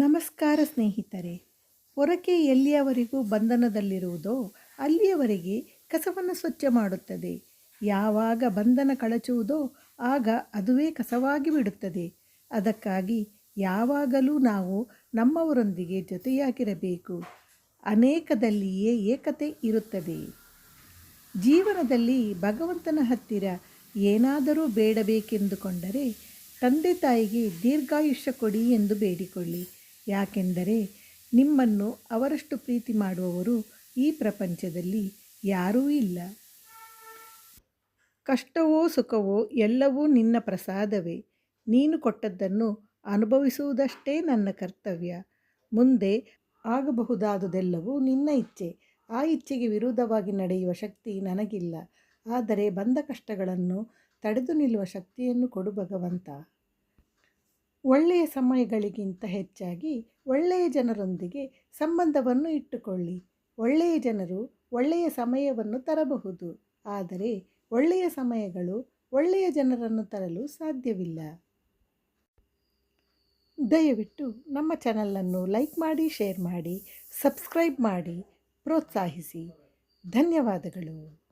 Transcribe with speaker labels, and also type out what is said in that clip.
Speaker 1: ನಮಸ್ಕಾರ ಸ್ನೇಹಿತರೆ ಪೊರಕೆ ಎಲ್ಲಿಯವರೆಗೂ ಬಂಧನದಲ್ಲಿರುವುದೋ ಅಲ್ಲಿಯವರೆಗೆ ಕಸವನ್ನು ಸ್ವಚ್ಛ ಮಾಡುತ್ತದೆ. ಯಾವಾಗ ಬಂಧನ ಕಳಚುವುದೋ ಆಗ ಅದುವೇ ಕಸವಾಗಿ ಬಿಡುತ್ತದೆ. ಅದಕ್ಕಾಗಿ ಯಾವಾಗಲೂ ನಾವು ನಮ್ಮವರೊಂದಿಗೆ ಜೊತೆಯಾಗಿರಬೇಕು. ಅನೇಕದಲ್ಲಿಯೇ ಏಕತೆ ಇರುತ್ತದೆ. ಜೀವನದಲ್ಲಿ ಭಗವಂತನ ಹತ್ತಿರ ಏನಾದರೂ ಬೇಡಬೇಕೆಂದುಕೊಂಡರೆ ತಂದೆ ತಾಯಿಗೆ ದೀರ್ಘಾಯುಷ್ಯ ಕೊಡಿ ಎಂದು ಬೇಡಿಕೊಳ್ಳಿ. ಯಾಕೆಂದರೆ ನಿಮ್ಮನ್ನು ಅವರಷ್ಟು ಪ್ರೀತಿ ಮಾಡುವವರು ಈ ಪ್ರಪಂಚದಲ್ಲಿ ಯಾರೂ ಇಲ್ಲ. ಕಷ್ಟವೋ ಸುಖವೋ ಎಲ್ಲವೂ ನಿನ್ನ ಪ್ರಸಾದವೇ. ನೀನು ಕೊಟ್ಟದ್ದನ್ನು ಅನುಭವಿಸುವುದಷ್ಟೇ ನನ್ನ ಕರ್ತವ್ಯ. ಮುಂದೆ ಆಗಬಹುದಾದುದೆಲ್ಲವೂ ನಿನ್ನ ಇಚ್ಛೆ. ಆ ಇಚ್ಛೆಗೆ ವಿರುದ್ಧವಾಗಿ ನಡೆಯುವ ಶಕ್ತಿ ನನಗಿಲ್ಲ. ಆದರೆ ಬಂದ ಕಷ್ಟಗಳನ್ನು ತಡೆದು ನಿಲ್ಲುವ ಶಕ್ತಿಯನ್ನು ಕೊಡು ಭಗವಂತ. ಒಳ್ಳೆಯ ಸಮಯಗಳಿಗಿಂತ ಹೆಚ್ಚಾಗಿ ಒಳ್ಳೆಯ ಜನರೊಂದಿಗೆ ಸಂಬಂಧವನ್ನು ಇಟ್ಟುಕೊಳ್ಳಿ. ಒಳ್ಳೆಯ ಜನರು ಒಳ್ಳೆಯ ಸಮಯವನ್ನು ತರಬಹುದು. ಆದರೆ ಒಳ್ಳೆಯ ಸಮಯಗಳು ಒಳ್ಳೆಯ ಜನರನ್ನು ತರಲು ಸಾಧ್ಯವಿಲ್ಲ. ದಯವಿಟ್ಟು ನಮ್ಮ ಚಾನಲನ್ನು ಲೈಕ್ ಮಾಡಿ, ಶೇರ್ ಮಾಡಿ, ಸಬ್ಸ್ಕ್ರೈಬ್ ಮಾಡಿ, ಪ್ರೋತ್ಸಾಹಿಸಿ. ಧನ್ಯವಾದಗಳು.